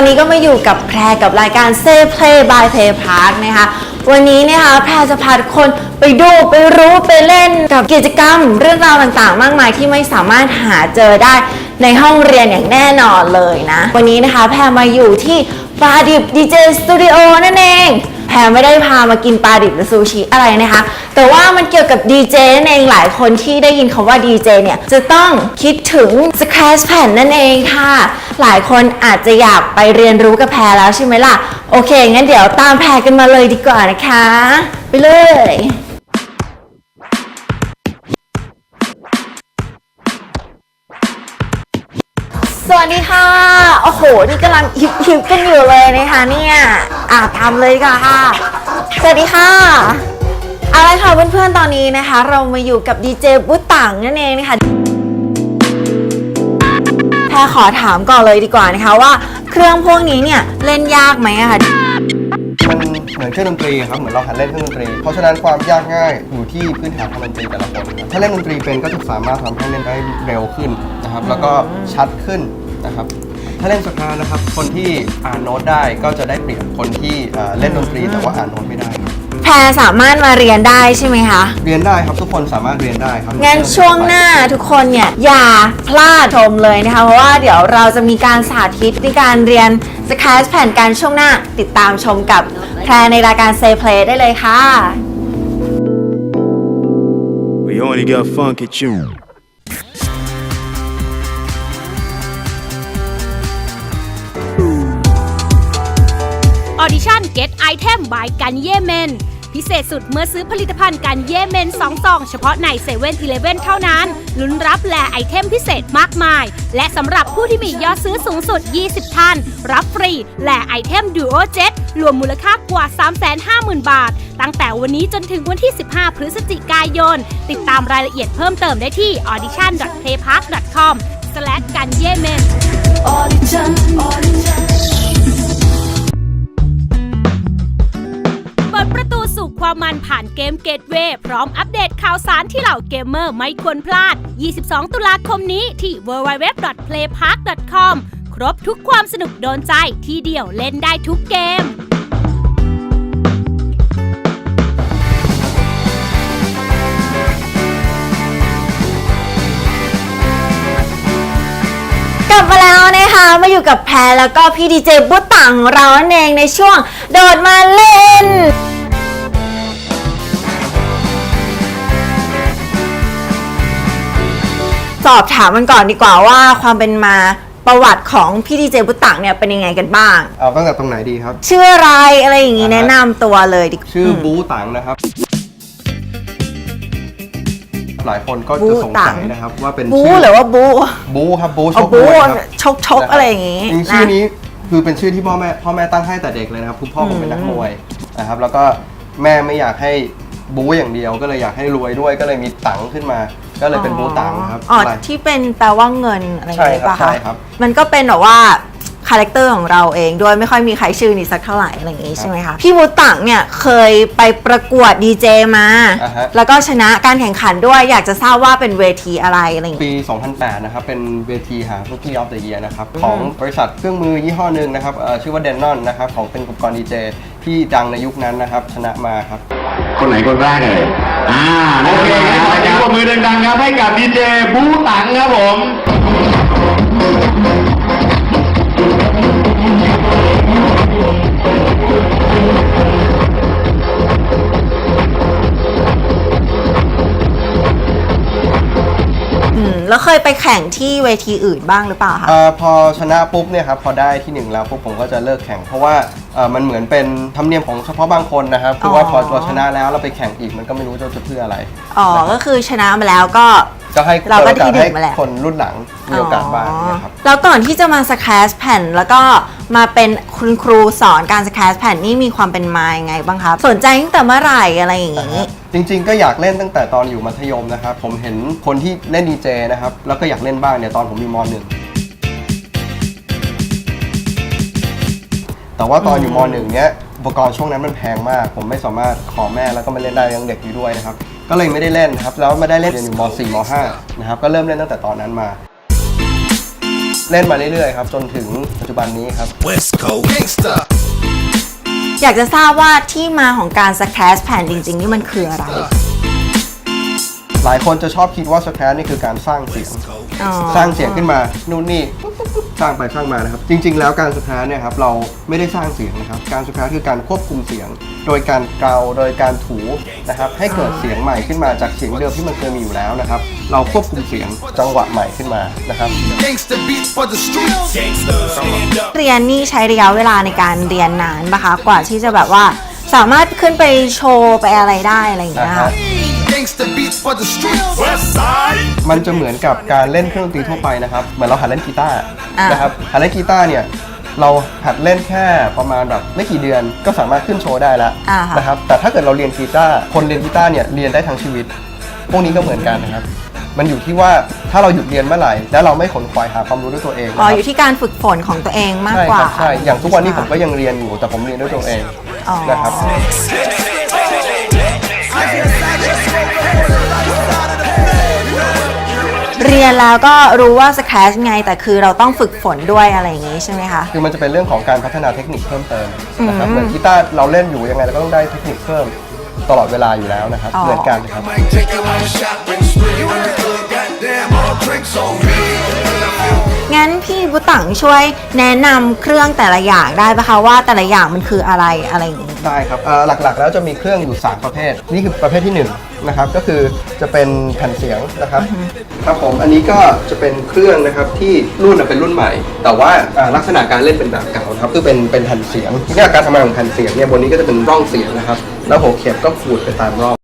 อนนี้ก็มาอยู่กับแพรกับรายการ Say Play by Play Park นะคะวันนี้นะคะแพรจะพาทุกคนไปดูไปรู้ไปเล่นกับกิจกรรมเรื่องราวต่างๆ มากมายที่ไม่สามารถหาเจอได้ในห้องเรียนอย่างแน่นอนเลยนะ วันนี้นะคะแพรมาอยู่ที่ปลาดิบดีเจสตูดิโอนั่นเอง แพรไม่ได้พามากินปลาดิบหรือซูชิอะไรนะคะ แต่ว่ามันเกี่ยวกับดีเจนั่นเองหลายคนที่ได้ยินคำว่าดีเจเนี่ยจะต้องคิดถึง Scratch Pen นั่นเองค่ะ หลายคนอาจจะอยากไปเรียนรู้กับแพรแล้วใช่ไหมล่ะ โอเค งั้นเดี๋ยวตามแพรกันมาเลยดีกว่านะคะ ไปเลยสวัสดีค่ะ โอ้โห นี่กำลังฮิปฮิปกันอยู่เลยนะคะเนี่ย อะทำเลยค่ะ สวัสดีค่ะเอาละค่ะเพื่อนๆตอนนี้นะคะ เรามาอยู่กับดีเจบุตตังนั่นเองนะคะแพรขอถามก่อนเลยดีกว่านะคะว่าเครื่องพวกนี้เนี่ยเล่นยากไหมอะคะมันเหมือนเครื่องดนตรีครับเหมือนเราหัดเล่นเครื่องดนตรี เพราะฉะนั้นความยากง่ายอยู่ที่พื้นฐานทางดนตรีแต่ละคนครับถ้าเล่นดนตรีเป็นก็จะสามารถทำให้เล่นได้เร็วขึ้นนะครับแล้วก็ชัดขึ้นนะครับ ถ้าเล่นสคานะครับ คนที่อ่านโน้ตได้ก็จะได้เปรียบคนที่เอ่อเล่นดนตรีแต่ว่าอ่านโน้ตไม่ได้ครับแพรสามารถมาเรียนได้ใช่ไหมคะ เรียนได้ครับทุกคนสามารถเรียนได้ครับงั้นช่วงหน้าทุกคนเนี่ยอย่าพลาดชมเลยนะคะ เพราะว่าเดี๋ยวเราจะมีการสาธิตในการเรียนสแคชแผ่นการช่วงหน้าติดตามชมกับแพรในรายการ Say Play ได้เลยค่ะ We only got funky tune. ดิชั่น Get Item by กันเยเมนพิเศษสุดเมื่อซื้อผลิตภัณฑ์กันเยเมน2ซองเฉพาะใน7 e เ e ่ e อเเท่านั้น ลุ้นรับแลไอเทมพิเศษมากมาย และสำหรับผู้ที่มียอดซื้อสูงสุด 20 ท่าน รับฟรีแลไอเทม Duo Jet รวมมูลค่ากว่า 350,000 บาท ตั้งแต่วันนี้จนถึงวันที่ 15 พฤศจิกายน ติดตามรายละเอียดเพิ่มเติมได้ที่ audition.playpark.com กันเยเมนเความมันผ่านเกมเกตเวย์พร้อมอัปเดตข่าวสารที่เหล่าเกมเมอร์ไม่ควรพลาด 22 ตุลาคมนี้ที่ www.playpark.com ครบทุกความสนุกโดนใจที่เดียวเล่นได้ทุกเกมกลับมาแล้วนะคะ มาอยู่กับแพรแล้วก็พี่ดีเจบุตตังของเรานั่นเองในช่วง โดดมา อบถามมันก่อนดีกว่าว่าความเป็นมาประวัติของพี่ดีเจบุตตังเนี่ยเป็นยังไงกันบ้าง เอาตั้งแต่ตรงไหนดีครับ ชื่ออะไรอะไรอย่างงี้อ่าฮะแนะนำตัวเลยดีกว่าชื่ออมบูตังนะครับ หลายคนก็บูจะสงตัสังยนะครับ ว่าเป็นบูชื่อหรือว่าบูบูครับบูชเอากบูมวยครับชกชกอะไรอย่างงี้จริงๆชื่อนะนี้คือเป็นชื่อที่พ่อแม่พ่อแม่ตั้งให้แต่เด็กเลยนะครับคือพ่อผมเป็นนักมวยนะครับ แล้วก็แม่ไม่อยากให้บู๊อย่างเดียว ก็เลยอยากให้รวยด้วยก็เลยมีตังค์ขึ้นมา ก็เลยเป็นบูตังครับ อ๋ออะไรที่เป็นแปลว่าเงินอะไรอย่างใช่งี้ครับป่ะใช่คะครับ มันก็เป็นแบบว่า คาแรคเตอร์ของเราเองด้วยไม่ค่อยมีใครชื่อนี้สักเท่าไหร่อะไรอย่างงี้ใช่ไหมคะพี่บูตังเนี่ยเคยไปประกวดดีเจมา อ่าฮะ แล้วก็ชนะการแข่งขันด้วยอยากจะทราบว่าเป็นเวทีอะไรอะไรอย่างงี้ ปี 2008 นะครับ เป็นเวทีหา Rookie of the Year นะครับ ของบริษัทเครื่องมือยี่ห้อหนึ่งนะครับเอ่อชื่อว่า Denon นะครับ ของเป็นอุปกรณ์ดีเจที่ดังในยุคนั้นนะครับ ชนะมาครับ คนไหนคนแรกเลยอ่าโอเคขอเสียงปรบมือดังๆครับให้กับดีเจบูตังครับผม อืมแล้วเคยไปแข่งที่เวทีอื่นบ้างหรือเปล่าคะ เอ่อพอชนะปุ๊บเนี่ยครับพอได้ที่หนึ่งแล้วปุ๊บผมก็จะเลิกแข่ง เพราะว่าเอ่อมันเหมือนเป็นธรรมเนียมของเฉพาะบางคนนะครับคือว่าอ๋อ พอเราชนะแล้วเราไปแข่งอีกมันก็ไม่รู้จะจะเพื่ออะไร อ๋อ ก็คือชนะมาแล้วก็ ก็ให้เราก็ปิดโอกาสที่หนึ่ให้งมาแล้วคนรุ่นหลังมีโอกาสบ้างนะครับ แล้วก่อนที่จะมาสแคสแผ่น แล้วก็มาเป็นคุณครูสอนการสแคสแผ่นนี่มีความเป็นมายังไงบ้างครับ สนใจตั้งแต่เมื่อไหร่อะไรอย่างนี้ จริงๆ ก็อยากเล่นตั้งแต่ตอนอยู่มัธยมนะครับ ผมเห็นคนที่เล่นดีเจนะครับ แล้วก็อยากเล่นบ้างเนี่ยตอนผมอยู่มหนึ่งแต่ว่าตอนอยู่มหนึ่งเนี้ยอุปกรณ์ช่วงนั้นมันแพงมาก ผมไม่สามารถขอแม่แล้วก็ไม่เล่นได้ยังเด็กอยู่ด้วยนะครับ ก็เลยไม่ได้เล่นครับ แล้วมาได้เล่นเรียนอยู่ม .4 ม .5 นะครับ ก็เริ่มเล่นตั้งแต่ตอนนั้นมา เล่นมาเรื่อยๆครับ จนถึงปัจจุบันนี้ครับ West Coast gangsta. อยากจะทราบว่าที่มาของการสแครชแผ่นจริง ๆ นี่มันคืออะไร หลายคนจะชอบคิดว่าสแครนี่คือการสร้างเสียง อ๋อสร้างเสียงขึ้นมา นู่นนี่สร้างไปสร้างมานะครับ จริง ๆ แล้วการสแครเนี่ยครับเราไม่ได้สร้างเสียงนะครับ การสแครคือการควบคุมเสียง โดยการเกาโดยการถูนะครับให้เกิดเสียงใหม่ขึ้นมาจากเสียงเดิมที่มันเคยมีอยู่แล้วนะครับ เราควบคุมเสียงจังหวะใหม่ขึ้นมานะครับ Gangsta beats for the streets. Gangsters, stand up. เรียนนี่ใช้ระยะเวลาในการเรียนนานปะคะ กว่าที่จะแบบว่าสามารถขึ้นไปโชว์ไปอะไรได้อะไรอย่างเงี้ยค่ะ Gangsta beats for the streets. West side. มันจะเหมือนกับการเล่นเครื่องดนตรีทั่วไปนะครับ เหมือนเราหัดเล่นกีตาร์อ่าน นะครับหัดเล่นกีตาร์เนี่ยเราหัดเล่นแค่ประมาณแบบไม่กี่เดือนก็สามารถขึ้นโชว์ได้แล้วอ่าค่ะนะครับแต่ถ้าเกิดเราเรียนกีตาร์คนเรียนกีตาร์เนี่ยเรียนได้ทั้งชีวิต พวกนี้ก็เหมือนกันนะครับ มันอยู่ที่ว่าถ้าเราหยุดเรียนเมื่อไหร่ แล้วเราไม่ขนขวายหาความรู้ด้วยตัวเองนะอ๋อครัอยู่ที่การฝึกฝนของตัวเองมากใช่กว่า ครับใช่ อย่างทุกวันนี้ผมก็ยังเรียนอยู่แต่ผมเรียนด้วยตัวเองอ๋อ นะครับ เรียนแล้วก็รู้ว่าสแครชไง แต่คือเราต้องฝึกฝนด้วยอะไรอย่างงี้ใช่ไหมคะ คือมันจะเป็นเรื่องของการพัฒนาเทคนิคเพิ่มเติมนะครับอืมเหมือนกีตาร์เราเล่นอยู่ยังไงเราก็ต้องได้เทคนิคเพิ่มตลอดเวลาอยู่แล้วนะครับอ๋อเหมือนกันครับ Might take a long shopping spree. In the club, goddamn, all drinks on me. พี่บุตังช่วยแนะนำเครื่องแต่ละอย่างได้ปะคะว่าแต่ละอย่างมันคืออะไรอะไรอย่างงี้ ได้ครับเอ่อหลักๆ แล้วจะมีเครื่องอยู่ 3 ประเภท นี่คือประเภทที่1นะครับก็คือจะเป็นแผ่นเสียงนะครับครับผมอันนี้ก็จะเป็นเครื่องนะครับที่รุ่นน่ะเป็นรุ่นใหม่ แต่ว่าอ่าลักษณะการเล่นเป็นแบบเก่านะครับคือเป็นเป็นแผ่นเสียงที่การทำงานของแผ่นเสียงเนี่ยบนนี้ก็จะเป็นร่องเสียงนะครับ แล้วหัวเข็มก็ขูดไปตามร่อง